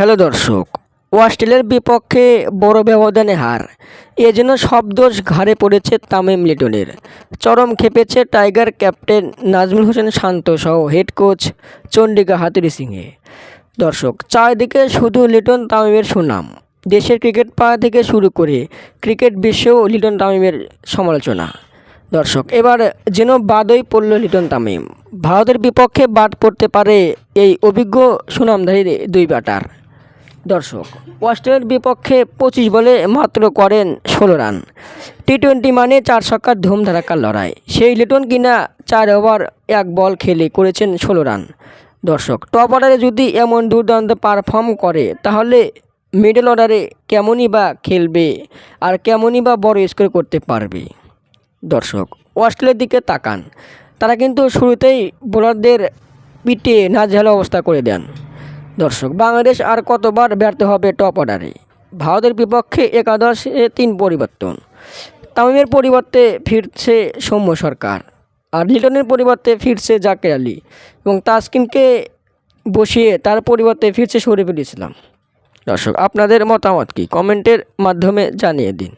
Hello দর্শক অস্ট্রেলিয়ার বিপক্ষে বড় ব্যবধানে হার। এজন্য সব দোষ ঘাড়ে পড়েছে তামিম লিটনের। চরম খেপেছে টাইগার ক্যাপ্টেন নাজমুল হোসেন শান্ত সহ হেড কোচ চন্ডিকা হাতুরি সিংয়ে দর্শক, চারদিকে শুধু লিটন তামিমের সুনাম। দেশের ক্রিকেট পাড়া থেকে শুরু করে ক্রিকেট বিশ্বেও লিটন তামিমের সমালোচনা। দর্শক, এবার যেন বাদই পড়ল লিটন তামিম। ভারতের বিপক্ষে বাদ পড়তে পারে এই অভিজ্ঞ সুনামধারী দুই ব্যাটার। দর্শক, অস্ট্রেলিয়ার বিপক্ষে পঁচিশ বলে মাত্র করেন ষোলো রান। টি টোয়েন্টি মানে চার ছক্কার ধুমধারাক্কার লড়াই। সেই লিটন কিনা চার ওভার, এক বল খেলে করেছেন ষোলো রান। দর্শক, টপ অর্ডারে যদি এমন দুর্দান্ত পারফর্ম করে, তাহলে মিডল অর্ডারে কেমনই বা খেলবে আর কেমনই বা বড় স্কোর করতে পারবে? দর্শক, অস্ট্রেলিয়ার দিকে তাকান। তারা কিন্তু শুরুতেই বোলারদের পিটে নাজেহাল অবস্থা করে দেন। দর্শক, বাংলাদেশ আর কতবার ব্যর্থ হবে টপ অর্ডারে? ভারতের বিপক্ষে একাদশে তিন পরিবর্তন। তামিমের পরিবর্তে ফিরছে সৌম্য সরকার। আর লিটনের পরিবর্তে ফিরছে জাকের আলী এবং তাসকিনকে বসিয়ে তার পরিবর্তে ফিরছে শরীফুল ইসলাম। দর্শক, আপনাদের মতামত কি? কমেন্টের মাধ্যমে জানিয়ে দিন।